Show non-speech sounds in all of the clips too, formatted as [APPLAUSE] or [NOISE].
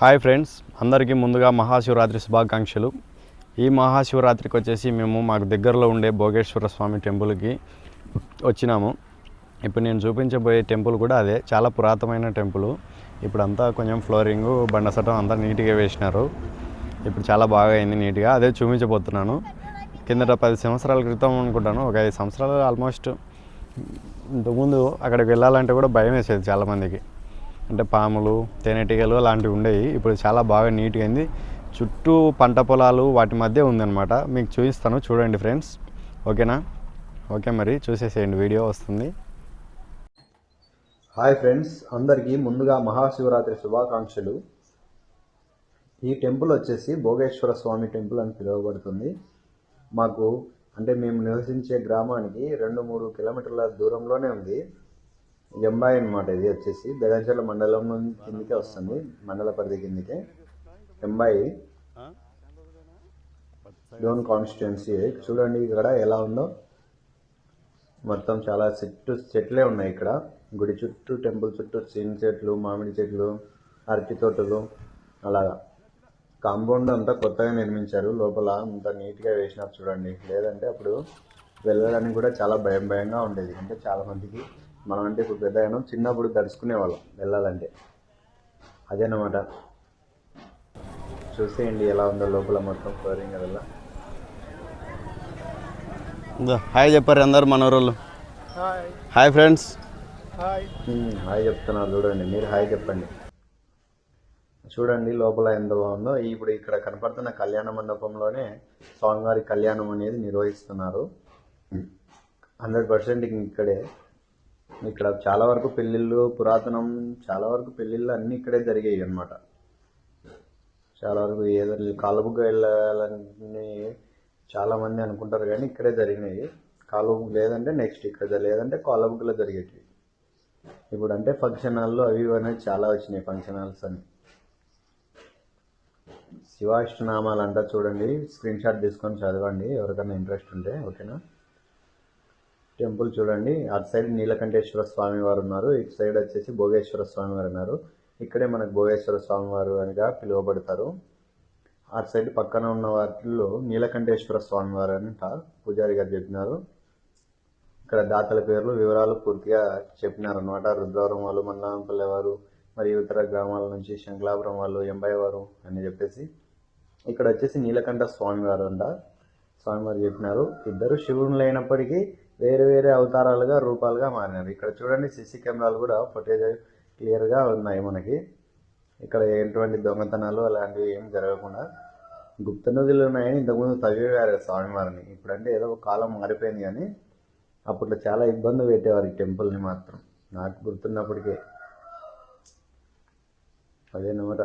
Hi friends అందరికీ ముందుగా మహాశివరాత్రి శుభాకాంక్షలు. ఈ మహాశివరాత్రికి వచ్చేసి మేము మాకు దగ్గరలో ఉండే భోగేశ్వర స్వామి టెంపుల్కి వచ్చినాము. ఇప్పుడు నేను చూపించబోయే టెంపుల్ కూడా అదే చాలా పురాతనమైన టెంపుల్. ఇప్పుడు అంతా కొంచెం ఫ్లోరింగ్ బండసటం అంతా నీట్గా వేసినారు. ఇప్పుడు చాలా బాగా అయింది నీట్గా అదే చూపించబోతున్నాను. కిందట పది సంవత్సరాల క్రితం అనుకుంటాను ఒక ఐదు సంవత్సరాలు ఆల్మోస్ట్. ఇంతకుముందు అక్కడికి వెళ్ళాలంటే కూడా భయం వేసేది చాలామందికి. అంటే పాములు తేనెటీగలు అలాంటివి ఉండేవి. ఇప్పుడు చాలా బాగా నీట్గా అయింది. చుట్టూ పంట పొలాలు వాటి మధ్య ఉందన్నమాట. మీకు చూపిస్తాను. చూడండి ఫ్రెండ్స్. ఓకేనా? ఓకే మరి. చూసేసేయండి. వీడియో వస్తుంది. Hi friends. అందరికీ ముందుగా మహాశివరాత్రి శుభాకాంక్షలు. ఈ టెంపుల్ వచ్చేసి భోగేశ్వర స్వామి టెంపుల్ అని పిలువబడుతుంది. మాకు అంటే మేము నివసించే గ్రామానికి రెండు మూడు కిలోమీటర్ల దూరంలోనే ఉంది. ఎంబాయి అనమాట ఇది వచ్చేసి. బెదంచెల మండలం నుంచి కిందికే వస్తుంది. మండల పరిధి కిందికే. జంబాయి డోన్ కాన్స్టిట్యున్సీ చూడండి ఇక్కడ ఎలా ఉందో. మొత్తం చాలా చెట్టు చెట్లే ఉన్నాయి ఇక్కడ. గుడి చుట్టూ టెంపుల్ చుట్టూ సీన్ చెట్లు మామిడి చెట్లు అరటి తోటలు అలాగా. కాంపౌండ్ అంతా కొత్తగా నిర్మించారు. లోపల అంతా నీట్గా వేసినారు చూడండి. లేదంటే అప్పుడు వెళ్ళడానికి కూడా చాలా భయం భయంగా ఉండేది. అంటే చాలామందికి మనం అంటే ఇప్పుడు పెద్ద అయినాం చిన్నప్పుడు వాళ్ళం వెళ్ళాలంటే. అదేనమాట. చూసేయండి ఎలా ఉందో లోపల మొత్తం ఫ్లోరింగ్ అదల్లా ఇదో, హాయ్ చెప్పారు అందరు మన ఊరోళ్ళు హాయ్ ఫ్రెండ్స్. హాయ్. చెప్తున్నారు చూడండి మీరు హాయ్ చెప్పండి. చూడండి లోపల ఎంత బాగుందో. ఇప్పుడు ఇక్కడ కనపడుతున్న కళ్యాణ మండపంలోనే స్వామివారి కళ్యాణం అనేది నిర్వహిస్తున్నారు. హండ్రెడ్ పర్సెంట్ ఇక్కడే ఇక్కడ చాలా వరకు పెళ్ళిళ్ళు పురాతనం చాలా వరకు పెళ్ళిళ్ళు అన్నీ ఇక్కడే జరిగాయి అన్నమాట. చాలా వరకు ఏదైనా కాలుబుగ్గ వెళ్ళాలని చాలామంది అనుకుంటారు కానీ ఇక్కడే జరిగినాయి. కాలుబుగ్గ లేదంటే నెక్స్ట్ ఇక్కడ లేదంటే కాలుబుగ్గలో జరిగేటివి. ఇప్పుడు అంటే ఫంక్షన్ హాల్లో అవి ఇవి అనేది చాలా వచ్చినాయి ఫంక్షన్ హాల్స్ అని. శివాష్టనామాలు అంటారు చూడండి స్క్రీన్ షాట్ తీసుకొని చదవండి ఎవరికైనా ఇంట్రెస్ట్ ఉంటే ఓకేనా? టెంపుల్ చూడండి. అటు సైడ్ నీలకంఠేశ్వర స్వామి వారు ఉన్నారు. ఇటు సైడ్ వచ్చేసి భోగేశ్వర స్వామి వారు ఉన్నారు. ఇక్కడే మనకు భోగేశ్వర స్వామి వారు అనిగా పిలువబడతారు. అటు సైడ్ పక్కన ఉన్న వాటిల్లో నీలకంఠేశ్వర స్వామి వారు అంట పూజారి గారు చెప్పినారు. ఇక్కడ దాతల పేర్లు వివరాలు పూర్తిగా చెప్పినారు అనమాట రుద్రవరం వాళ్ళు మందనంపల్లె వారు మరియు ఇతర గ్రామాల నుంచి శంఖలాపురం వాళ్ళు ఎంబై వారు అని చెప్పేసి. ఇక్కడ వచ్చేసి నీలకంఠ స్వామివారు అంట. స్వామివారు చెప్పినారు. ఇద్దరు శివుడు అయినప్పటికీ వేరే వేరే అవతారాలుగా రూపాలుగా మారినారు. ఇక్కడ చూడండి సీసీ కెమెరాలు కూడా ఫుటేజ్ క్లియర్గా ఉన్నాయి మనకి. ఇక్కడ ఎటువంటి దొంగతనాలు అలాంటివి ఏం జరగకుండా గుప్త నదులు ఉన్నాయని ఇంతకుముందు తవ్వేవారు స్వామివారిని. ఇప్పుడంటే ఏదో ఒక కాలం మారిపోయింది కానీ అప్పట్లో చాలా ఇబ్బంది పెట్టేవారు ఈ టెంపుల్ని మాత్రం. నాకు గుర్తున్నప్పటికే. అదేనమాట.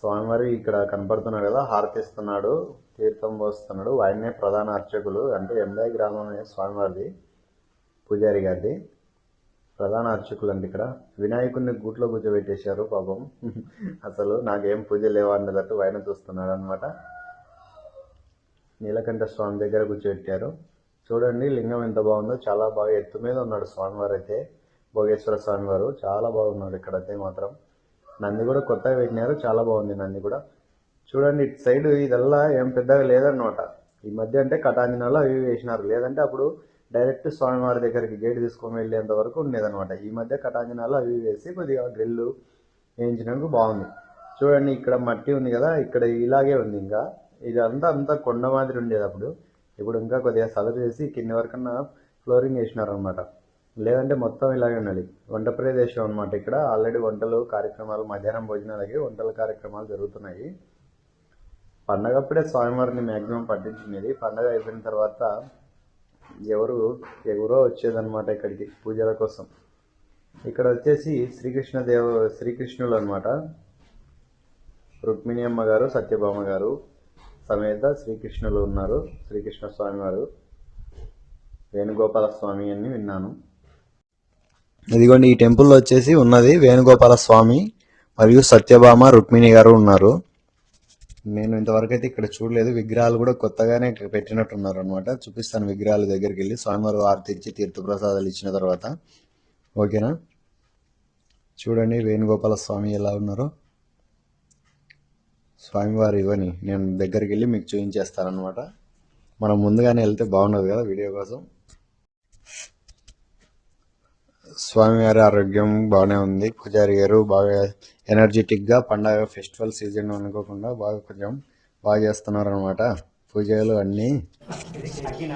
స్వామివారి ఇక్కడ కనపడుతున్నాడు కదా హారతిస్తున్నాడు. తీర్థం పోస్తున్నాడు ఆయనే ప్రధాన అర్చకులు అంటే ఎందాయ గ్రామమే స్వామివారిది పూజారి గారిది. ప్రధాన అర్చకులు అండి ఇక్కడ. వినాయకుడిని గూట్లో కూర్చోబెట్టేశారు పాపం. అసలు నాకేం పూజ లేవా అన్నట్టు ఆయన చూస్తున్నాడు అనమాట నీలకంఠ స్వామి దగ్గర కూర్చోబెట్టారు. చూడండి లింగం ఎంత బాగుందో. చాలా బాగా ఎత్తు మీద ఉన్నాడు స్వామివారు అయితే. భోగేశ్వర స్వామివారు. చాలా బాగున్నాడు ఇక్కడైతే మాత్రం. నంది కూడా కొత్తగా పెట్టినారు. చాలా బాగుంది నంది కూడా. చూడండి ఇటు సైడ్ ఇదల్లా ఏం పెద్దగా లేదన్నమాట. ఈ మధ్య అంటే కటాంజనాలు అవి వేసినారు. లేదంటే అప్పుడు డైరెక్ట్ స్వామివారి దగ్గరికి గేట్ తీసుకొని వెళ్ళేంత వరకు ఉండేదన్నమాట. ఈ మధ్య కటాంజనాలు అవి వేసి కొద్దిగా గ్రిల్లు వేయించినందుకు బాగుంది. చూడండి ఇక్కడ మట్టి ఉంది కదా ఇక్కడ ఇలాగే ఉంది ఇంకా. ఇదంతా అంతా కొండ మాదిరి ఉండేది అప్పుడు. ఇప్పుడు ఇంకా కొద్దిగా సదరు చేసి కింది వరకన్నా ఫ్లోరింగ్ వేసినారు అనమాట లేదంటే మొత్తం ఇలాగే ఉండాలి. వంట ప్రదేశం అనమాట ఇక్కడ. ఆల్రెడీ వంటలు కార్యక్రమాలు మధ్యాహ్నం భోజనాలకి వంటల కార్యక్రమాలు జరుగుతున్నాయి. పండగప్పుడే స్వామివారిని మ్యాక్సిమం పట్టించుకునేది. పండగ అయిపోయిన తర్వాత ఎవరు ఎవరో వచ్చేదన్నమాట ఇక్కడికి పూజల కోసం. ఇక్కడ వచ్చేసి శ్రీకృష్ణ దేవ శ్రీకృష్ణులు అనమాట రుక్మిణి అమ్మ గారు సత్యభామ గారు సమేత శ్రీకృష్ణులు ఉన్నారు. శ్రీకృష్ణ స్వామి వారు వేణుగోపాల స్వామి అని విన్నాను. ఇదిగోండి ఈ టెంపుల్లో వచ్చేసి ఉన్నది వేణుగోపాల స్వామి మరియు సత్యభామ రుక్మిణి గారు ఉన్నారు. నేను ఇంతవరకు అయితే ఇక్కడ చూడలేదు. విగ్రహాలు కూడా కొత్తగానే పెట్టినట్టున్నారు అనమాట చూపిస్తాను విగ్రహాల దగ్గరికి వెళ్ళి స్వామివారు ఆర్తి ఇచ్చి తీర్థప్రసాదాలు ఇచ్చిన తర్వాత. ఓకేనా? చూడండి వేణుగోపాల స్వామి ఎలా ఉన్నారో. స్వామివారు ఇవని నేను దగ్గరికి వెళ్ళి మీకు చూపించేస్తానమాట మనం ముందుగానే వెళ్తే బాగుండదు కదా వీడియో కోసం. స్వామివారి ఆరోగ్యం బాగానే ఉంది. పూజారి గారు బాగా ఎనర్జెటిక్గా పండగ ఫెస్టివల్ సీజన్ అనుకోకుండా బాగా కొంచెం బాగా చేస్తున్నారు అనమాట పూజలు అన్నీ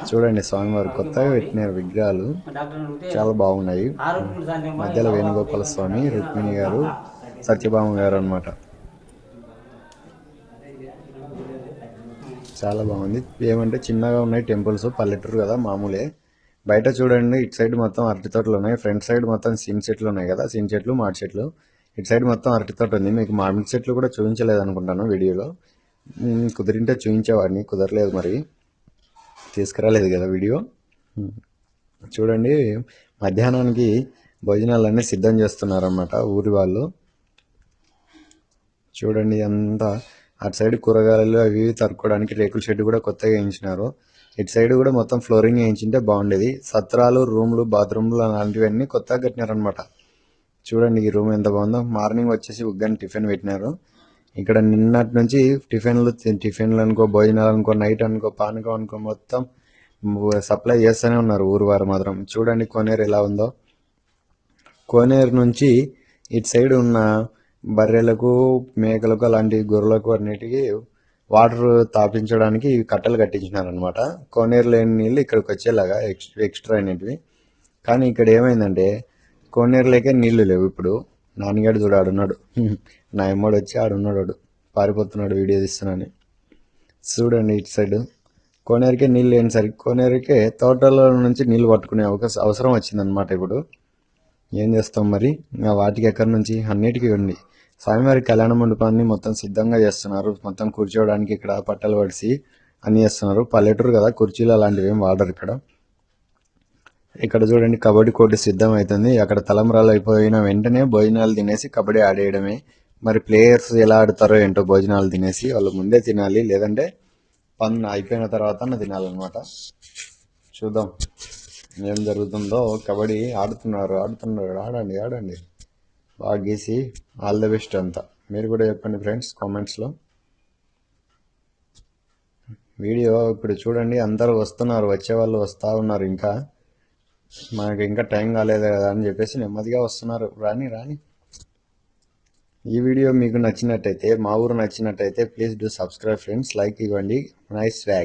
చూడండి స్వామివారు కొత్తగా పెట్టిన విగ్రహాలు. చాలా బాగున్నాయి. మధ్యలో వేణుగోపాల స్వామి రుక్మిణి గారు సత్యభామ గారు అనమాట చాలా బాగుంది. ఏమంటే చిన్నగా ఉన్నాయి టెంపుల్స్ పల్లెటూరు కదా మామూలే. బయట చూడండి ఇటు సైడ్ మొత్తం అరటి తోటలు ఉన్నాయి. ఫ్రంట్ సైడ్ మొత్తం సిన్ చెట్లు ఉన్నాయి కదా సిన్ చెట్లు మామిడి చెట్లు. ఇటు సైడ్ మొత్తం అరటి తోట ఉంది. మీకు మామిడి చెట్లు కూడా చూపించలేదు అనుకుంటాను వీడియోలో కుదిరింటే చూపించేవాడిని కుదరలేదు మరి. తీసుకురాలేదు కదా వీడియో. చూడండి మధ్యాహ్నానికి భోజనాలన్నీ సిద్ధం చేస్తున్నారన్నమాట ఊరి వాళ్ళు. చూడండి అంతా అటు సైడ్ కూరగాయలు అవి తరుక్కోవడానికి రేకుల షెడ్ కూడా కొత్తగా వేయించినారు. ఇటు సైడ్ కూడా మొత్తం ఫ్లోరింగ్ వేయించింటే బాగుండేది. సత్రాలు రూమ్లు బాత్రూమ్లు అలాంటివన్నీ కొత్తగా కట్టినారనమాట చూడండి ఈ రూమ్ ఎంత బాగుందో. మార్నింగ్ వచ్చేసి ఉగ్గని టిఫిన్ పెట్టినారు. ఇక్కడ నిన్నటి నుంచి టిఫిన్లు టిఫిన్లు అనుకో భోజనాలు అనుకో నైట్ అనుకో పానకం అనుకో మొత్తం సప్లై చేస్తూనే ఉన్నారు ఊరు వారు మాత్రం. చూడండి కోనేరు ఎలా ఉందో. కోనేరు నుంచి ఇటు సైడ్ ఉన్న బర్రెలకు మేకలకు అలాంటి గొర్రెలకు అన్నిటికీ వాటర్ తాపించడానికి ఇవి కట్టలు కట్టించినారనమాట కోనేరు లేని నీళ్ళు ఇక్కడికి వచ్చేలాగా ఎక్స్ ఎక్స్ట్రా అనేటివి కానీ ఇక్కడ ఏమైందంటే కోనేరులోకే నీళ్ళు లేవు ఇప్పుడు. నాన్నగాడు చూడు ఆడున్నాడు. [LAUGHS] నా ఎమ్మడు వచ్చి ఆడున్నాడు వాడు. పారిపోతున్నాడు వీడియో తీస్తున్నాను. చూడండి ఇటు సైడ్. కోనేరుకే నీళ్ళు లేనిసరికి కోనేరుకే తోటలో నుంచి నీళ్ళు పట్టుకునే అవకాశం అవసరం వచ్చిందనమాట ఇప్పుడు. ఏం చేస్తాం మరి? ఇంకా వాటికి ఎక్కడి నుంచి? అన్నిటికీ ఉంది. స్వామివారి కళ్యాణ మండపాన్ని మొత్తం సిద్ధంగా చేస్తున్నారు. మొత్తం కూర్చోవడానికి ఇక్కడ పట్టలు పడిసి అన్ని చేస్తున్నారు. పల్లెటూరు కదా కుర్చీలు అలాంటివి ఏం వాడరు ఇక్కడ. ఇక్కడ చూడండి కబడ్డీ కోర్టు సిద్ధం అవుతుంది అక్కడ తలంబరాలు అయిపోయిన వెంటనే భోజనాలు తినేసి కబడ్డీ ఆడేయడమే. మరి ప్లేయర్స్ ఎలా ఆడతారో ఏంటో భోజనాలు తినేసి వాళ్ళు ముందే తినాలి. లేదంటే పన్ను అయిపోయిన తర్వాత తినాలన్నమాట. చూద్దాం ఏం జరుగుతుందో. కబడ్డీ ఆడుతున్నారు ఆడుతున్నారు. ఆడండి ఆడండి. బాగా గీసి ఆల్ ద బెస్ట్ అంతా. మీరు కూడా చెప్పండి ఫ్రెండ్స్ కామెంట్స్లో వీడియో ఇప్పుడు చూడండి అందరూ వస్తున్నారు వచ్చే వాళ్ళు వస్తూ ఉన్నారు ఇంకా. మనకి ఇంకా టైం కాలేదు కదా అని చెప్పేసి నెమ్మదిగా వస్తున్నారు. రాని రాని. ఈ వీడియో మీకు నచ్చినట్టయితే మా ఊరు నచ్చినట్టయితే please do subscribe friends like ఇవ్వండి. Nice swag